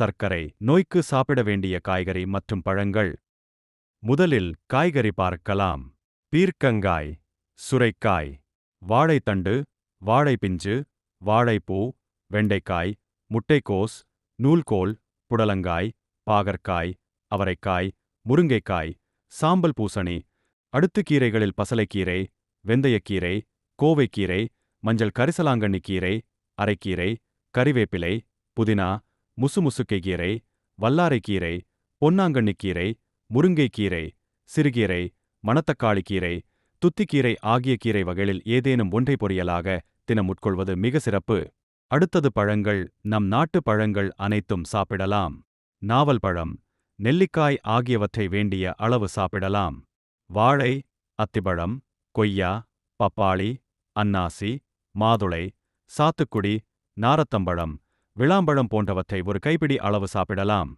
சர்க்கரை நோய்க்கு சாப்பிட வேண்டிய காய்கறி மற்றும் பழங்கள். முதலில் காய்கறி பார்க்கலாம். பீர்க்கங்காய் சுரைக்காய் வாழைத்தண்டு வாழைப்பிஞ்சு வாழைப்பூ வெண்டைக்காய் முட்டைக்கோஸ் நூல்கோல் புடலங்காய் பாகற்காய் அவரைக்காய் முருங்கைக்காய் சாம்பல் பூசணி அடுத்து கீரைகளில் பசலைக்கீரை வெந்தயக்கீரை கோவைக்கீரை மஞ்சள் கரிசலாங்கண்ணி கீரை அரைக்கீரை கறிவேப்பிலை புதினா முசுமுசுக்கை கீரை வல்லாரைக்கீரை பொன்னாங்கண்ணிக்கீரை முருங்கைக்கீரை சிறுகீரை மணத்தக்காளி கீரை துத்திக்கீரை ஆகிய கீரை வகைகளில் ஏதேனும் ஒன்றை பொரியலாக தினம் உட்கொள்வது மிக சிறப்பு. அடுத்தது பழங்கள். நம் நாட்டு பழங்கள் அனைத்தும் சாப்பிடலாம். நாவல் பழம். நெல்லிக்காய் ஆகியவற்றை வேண்டிய அளவு சாப்பிடலாம். வாழை அத்திப்பழம் கொய்யா பப்பாளி அன்னாசி மாதுளை சாத்துக்குடி நாரத்தம்பழம் விளாம்பழம் போன்றவற்றை ஒரு கைப்பிடி அளவு சாப்பிடலாம்.